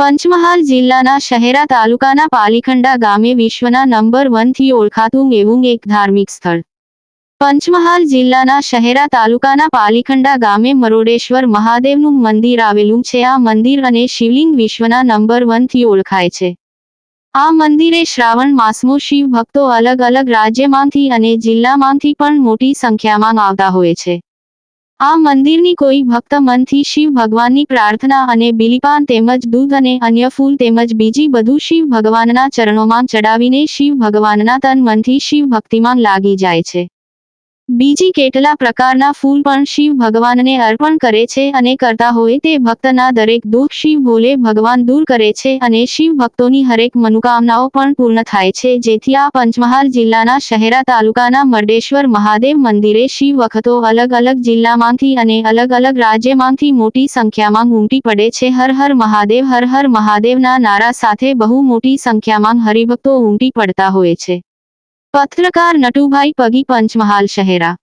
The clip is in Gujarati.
પંચમહાલ જિલ્લાના શહેરા તાલુકાના પાલીખંડા ગામે વિશ્વના નંબર વનથી ઓળખાતું એવું એક ધાર્મિક સ્થળ. પંચમહાલ જિલ્લાના શહેરા તાલુકાના પાલીખંડા ગામે મરોડેશ્વર મહાદેવનું મંદિર આવેલું છે. આ મંદિર અને શિવલિંગ વિશ્વના નંબર વનથી ઓળખાય છે. આ મંદિરે શ્રાવણ માસમાં શિવ ભક્તો અલગ અલગ રાજ્યમાંથી અને જિલ્લામાંથી પણ મોટી સંખ્યામાં આવતા હોય છે. આ મંદિરની કોઈ ભક્ત મનથી શિવ ભગવાનની પ્રાર્થના અને બિલીપાન તેમજ દૂધ અને અન્ય ફૂલ તેમજ બીજી બધું શિવ ભગવાનના ચરણોમાં ચડાવીને શિવ ભગવાનના તન મનથી શિવ ભક્તિમાં લાગી જાય છે. બીજી કેટલા પ્રકારના ફૂલ પણ શિવ ભગવાનને અર્પણ કરે છે અને કરતા હોય તે ભક્તના દરેક દુઃખ શિવ ભોલે ભગવાન દૂર કરે છે અને શિવ ભક્તોની હરેક મનોકામનાઓ પણ પૂર્ણ થાય છે. જેથી આ પંચમહાલ જિલ્લાના શહેરા તાલુકાના મરડેશ્વર મહાદેવ મંદિરે શિવ વખતો અલગ અલગ જિલ્લામાંથી અને અલગ અલગ રાજ્યમાંથી મોટી સંખ્યામાં ઉમટી પડે છે. હર હર મહાદેવ, હર હર મહાદેવના નારા સાથે બહુ મોટી સંખ્યામાં હરિભક્તો ઉમટી પડતા હોય છે. પત્રકાર નટુભાઈ પગી પંચમહાલ શહેરા